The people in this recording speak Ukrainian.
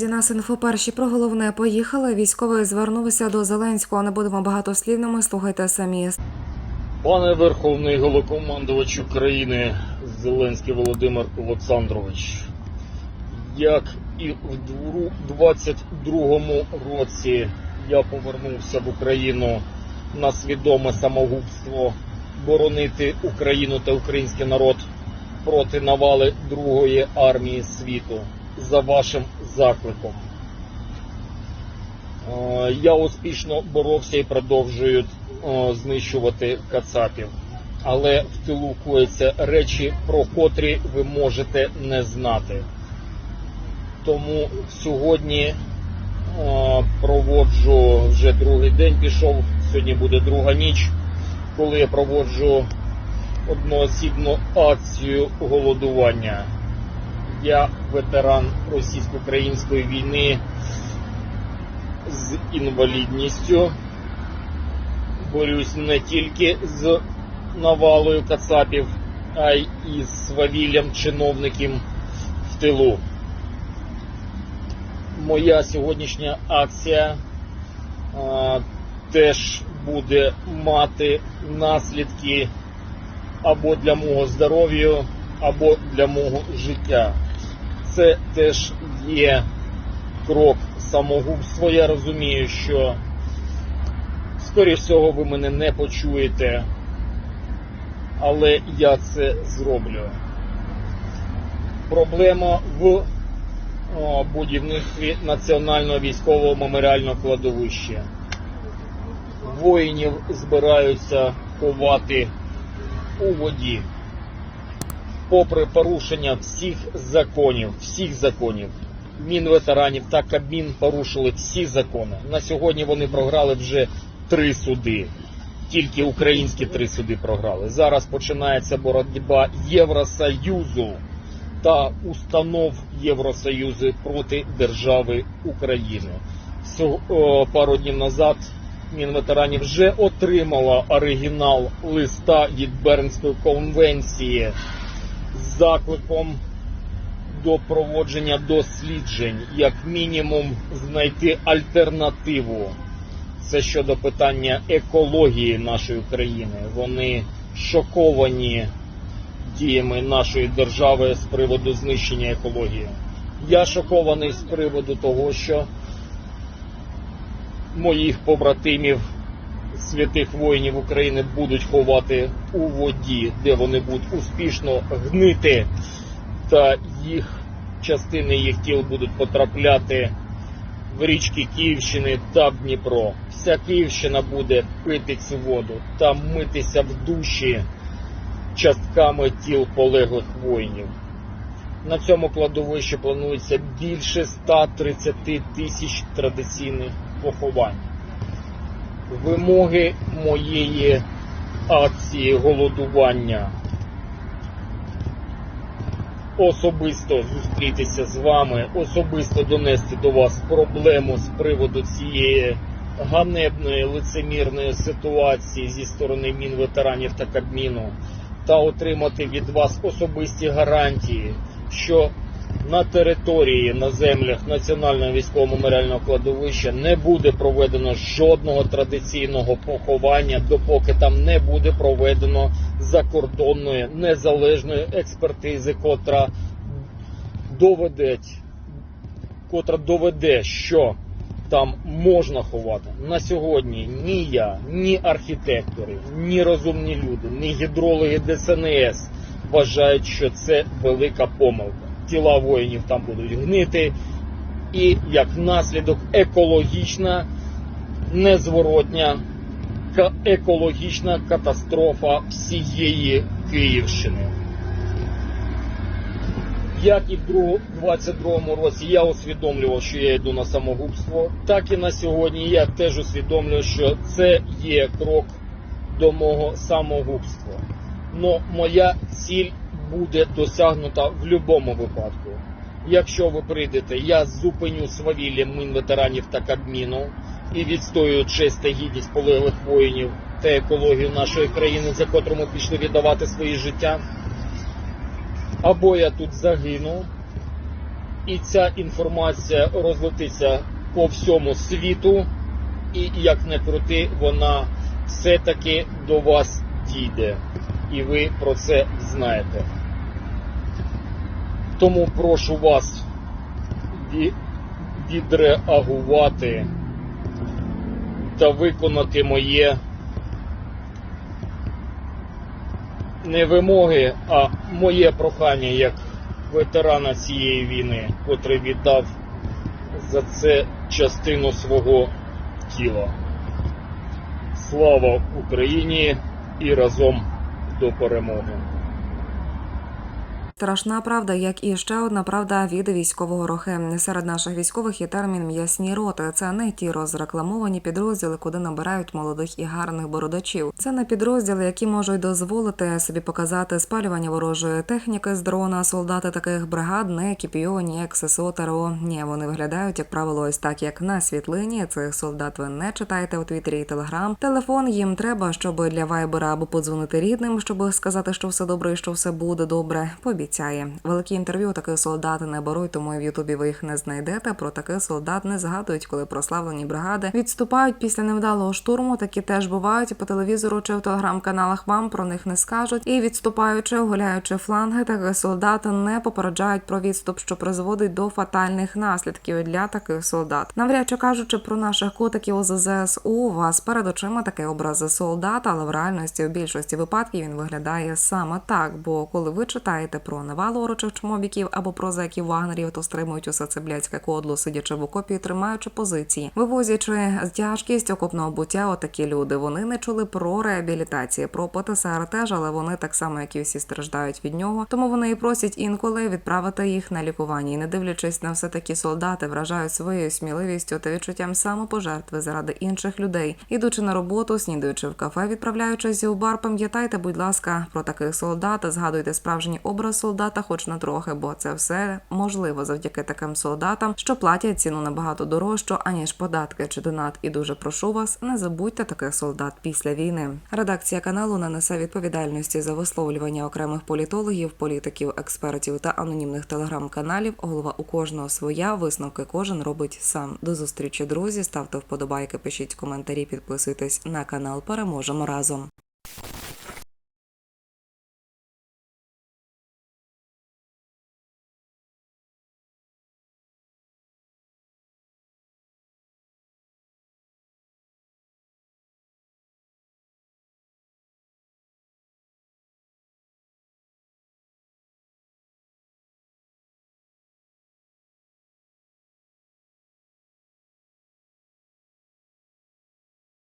Наразі нас інфоперші про головне поїхали. Військовий звернувся до Зеленського. Не будемо багатослівними. Слухайте самі. Пане Верховний Голокомандувач України Зеленський Володимир Олександрович, як і в 22-му році я повернувся в Україну на свідоме самогубство боронити Україну та український народ проти навали Другої армії світу за вашим закликом. Е, Я успішно боровся і продовжую е, знищувати кацапів. Але в тилу кояться речі, про котрі ви можете не знати. Тому сьогодні е, проводжу вже другий день пішов, сьогодні буде друга ніч, коли я проводжу одноосібну акцію голодування. Я ветеран російсько-української війни з інвалідністю. Борюсь не тільки з навалою кацапів, а й із свавіллям чиновників в тилу. Моя сьогоднішня акція а, теж буде мати наслідки або для мого здоров'я, або для мого життя. Це теж є крок самогубства. Я розумію, що скоріш всього ви мене не почуєте, але я це зроблю. Проблема в будівництві Національного військового меморіального кладовища. Воїнів збираються ховати у воді. Попри порушення всіх законів, всіх законів, Мінветеранів та Кабмін порушили всі закони. На сьогодні вони програли вже три суди. Тільки українські три суди програли. Зараз починається боротьба Євросоюзу та установ Євросоюзу проти держави України. Пару днів назад Мінветеранів вже отримала оригінал листа від Бернської конвенції закликом до проводження досліджень, як мінімум, знайти альтернативу. Це щодо питання екології нашої країни. Вони шоковані діями нашої держави з приводу знищення екології. Я шокований з приводу того, що моїх побратимів, святих воїнів України будуть ховати у воді, де вони будуть успішно гнити, та їх частини їх тіл будуть потрапляти в річки Київщини та Дніпро. Вся Київщина буде пити цю воду та митися в душі частками тіл полеглих воїнів. На цьому кладовищі планується більше 130 тисяч традиційних поховань. Вимоги моєї акції голодування. Особисто зустрітися з вами, особисто донести до вас проблему з приводу цієї ганебної лицемірної ситуації зі сторони Мінветеранів та Кабміну та отримати від вас особисті гарантії, що на території на землях Національного військового меморіального кладовища не буде проведено жодного традиційного поховання, допоки там не буде проведено закордонної незалежної експертизи, котра доведе, котра доведе, що там можна ховати. На сьогодні ні я, ні архітектори, ні розумні люди, ні гідрологи ДСНС вважають, що це велика помилка. Тіла воїнів там будуть гнити, і як наслідок екологічна, незворотня екологічна катастрофа всієї Київщини. Як і в 22-му році я усвідомлював, що я йду на самогубство, так і на сьогодні я теж усвідомлюю, що це є крок до мого самогубства. Но моя ціль буде досягнута в будь-якому випадку. Якщо ви прийдете, я зупиню свавілля Мінветеранів та Кабміну і відстоюю честь та гідність полеглих воїнів та екологію нашої країни, за котру ми пішли віддавати свої життя або я тут загину, і ця інформація розлетиться по всьому світу, і як не крути, вона все-таки до вас дійде. І ви про це знаєте. Тому прошу вас відреагувати та виконати моє не вимоги, а моє прохання як ветерана цієї війни, котрий віддав за це частину свого тіла. Слава Україні і разом до перемоги! Страшна правда, як і ще одна правда від військового рохи. Серед наших військових є термін м'ясні роти. Це не ті розрекламовані підрозділи, куди набирають молодих і гарних бородачів. Це не підрозділи, які можуть дозволити собі показати спалювання ворожої техніки з дрона. Солдати таких бригад не екіпійовані як ССО ТРО. Ні, вони виглядають як правило ось так, як на світлині. Цих солдат ви не читаєте у Твіттері і Телеграм. Телефон їм треба, щоб для вайбера або подзвонити рідним, щоб сказати, що все добре і що все буде добре. Пообіцяє. Великі інтерв'ю таких солдат не беруть, тому і в Ютубі ви їх не знайдете. Про таких солдат не згадують, коли прославлені бригади відступають після невдалого штурму. Такі теж бувають по телевізору чи в телеграм-каналах. Вам про них не скажуть. І відступаючи, оголяючи фланги, таких солдат не попереджають про відступ, що призводить до фатальних наслідків для таких солдат. Навряд чи кажучи про наших котиків з ЗСУ, у вас перед очима такий образ солдата, але в реальності в більшості випадків він виглядає саме так. Бо коли ви читаєте про навалу орочих чмобіків або про зеків вагнерів, то стримують усе це блядське кодло, сидячи в окопі, тримаючи позиції, вивозячи тяжкість окопного буття. Отакі люди вони не чули про реабілітацію, про ПТСР теж, але вони так само, як і всі страждають від нього. Тому вони і просять інколи відправити їх на лікування. І не дивлячись на все такі солдати, вражають своєю сміливістю та відчуттям самопожертви заради інших людей, ідучи на роботу, снідаючи в кафе, відправляючись у бар. Пам'ятайте, будь ласка, про таких солдат. Згадуйте справжній образ солдата, хоч на трохи, бо це все можливо завдяки таким солдатам, що платять ціну набагато дорожчу, аніж податки чи донат. І дуже прошу вас, не забудьте таких солдат після війни. Редакція каналу не несе відповідальності за висловлювання окремих політологів, політиків, експертів та анонімних телеграм-каналів. Голова у кожного своя. Висновки кожен робить сам. До зустрічі, друзі. Ставте вподобайки, пишіть коментарі, підписуйтесь на канал. Переможемо разом.